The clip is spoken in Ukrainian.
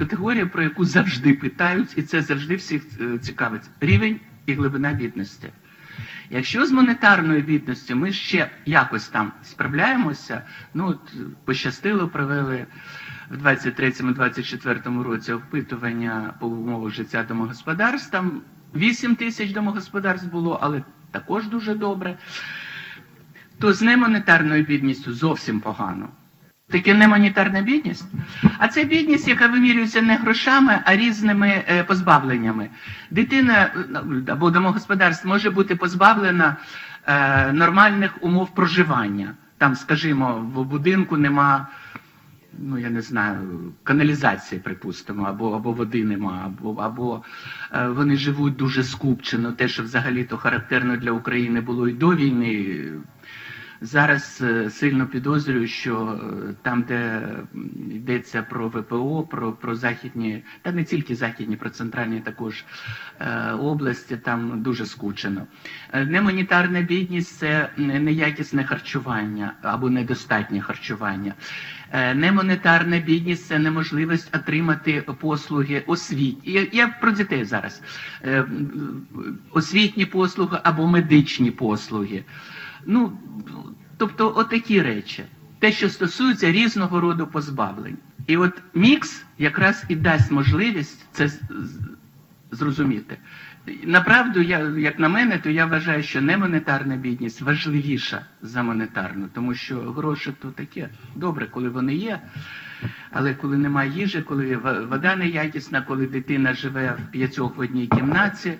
категорія, про яку завжди питають, і це завжди всіх е, цікавить. Рівень і глибина бідності. Якщо з монетарною бідністю ми ще якось там справляємося, ну от пощастило, провели в 23-24 році опитування по умовах життя домогосподарств. Там 8 тисяч домогосподарств було, але також дуже добре. То з немонетарною бідністю зовсім погано. Таке немонетарна бідність. А це бідність, яка вимірюється не грошами, а різними е, позбавленнями. Дитина е, або домогосподарство може бути позбавлена е, нормальних умов проживання. Там, скажімо, в будинку нема, ну я не знаю, каналізації, припустимо, або, або води нема, або, або вони живуть дуже скупчено. Те, що взагалі-то характерно для України було і до війни. Зараз е, сильно підозрюю, що е, там, де йдеться про ВПО, про, про західні, та не тільки західні, про центральні також е, області, там дуже скучено. Немонетарна бідність це неякісне харчування або недостатнє харчування. Немонетарна бідність це неможливість отримати послуги освіт. Я, про дітей зараз. Освітні послуги або медичні послуги. Ну, тобто, отакі речі. Те, що стосується різного роду позбавлень. І от мікс якраз і дасть можливість це зрозуміти. Направду, я, як на мене, то я вважаю, що немонетарна бідність важливіша за монетарну, тому що гроші то таке добре, коли вони є. Але коли немає їжі, коли вода неякісна, коли дитина живе в п'ятьох в одній кімнаті,